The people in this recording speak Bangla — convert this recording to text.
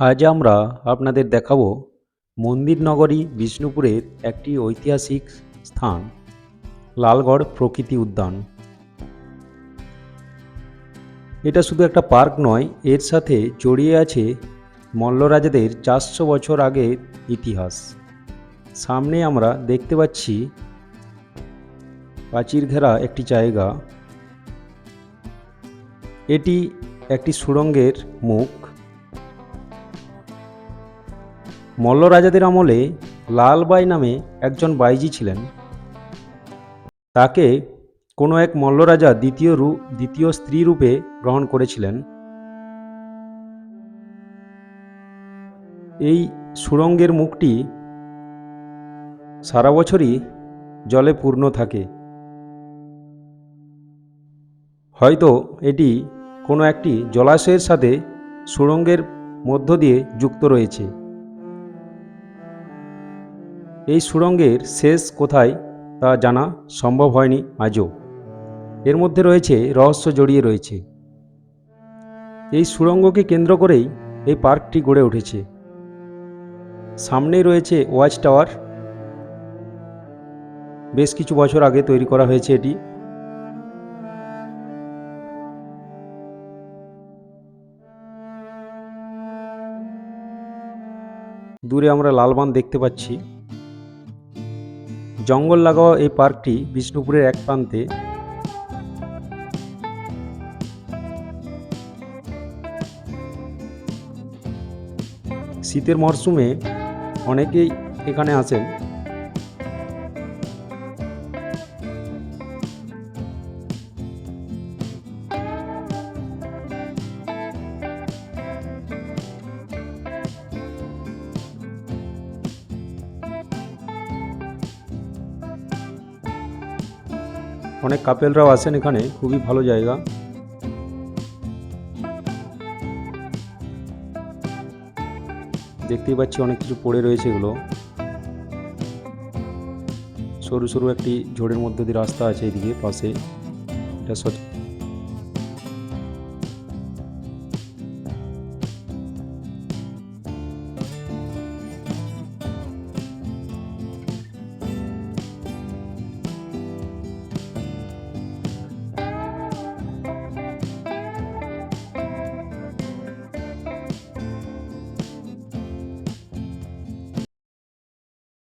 আজ আমরা আপনাদের দেখাবো মন্দির নগরী বিষ্ণুপুরের একটি ঐতিহাসিক স্থান, লালগড় প্রকৃতি উদ্যান। এটা শুধু একটা পার্ক নয়, এর সাথে জড়িয়ে আছে মল্লরাজাদের চারশো বছর আগের ইতিহাস। সামনে আমরা দেখতে পাচ্ছি প্রাচীর ঘেরা একটি জায়গা। এটি একটি সুড়ঙ্গের মুখ। মল্ল রাজাদের আমলে লালবাই নামে একজন বাইজি ছিলেন। তাকে কোনো এক মল্ল রাজা দ্বিতীয় রূপ দ্বিতীয় স্ত্রী রূপে গ্রহণ করেছিলেন। এই সুড়ঙ্গের মুখটি সারা বছরই জলে পূর্ণ থাকে। হয়তো এটি কোনো একটি জলাশয়ের সাথে সুড়ঙ্গের মধ্য দিয়ে যুক্ত রয়েছে। এই সুড়ঙ্গের শেষ কোথায় তা জানা সম্ভব হয়নি আজও। এর মধ্যে রয়েছে রহস্য জড়িয়ে রয়েছে। এই সুড়ঙ্গকে কেন্দ্র করেই এই পার্কটি গড়ে উঠেছে। সামনেই রয়েছে ওয়াচ টাওয়ার। বেশ কিছু বছর আগে তৈরি করা হয়েছে এটি। দূরে আমরা লালবান দেখতে পাচ্ছি। জঙ্গল লাগাও এই পার্কটি বিষ্ণুপুরের এক প্রান্তে। শীতের মরশুমে অনেকেই এখানে আসেন। অনেক কাপেলরাও আসেন এখানে, খুবই ভালো জায়গা। দেখতেই পাচ্ছি অনেক কিছু পড়ে রয়েছে এগুলো। সরু সরু একটি ঝোড়ের মধ্যে দিয়ে রাস্তা আছে এদিকে, পাশে। এটা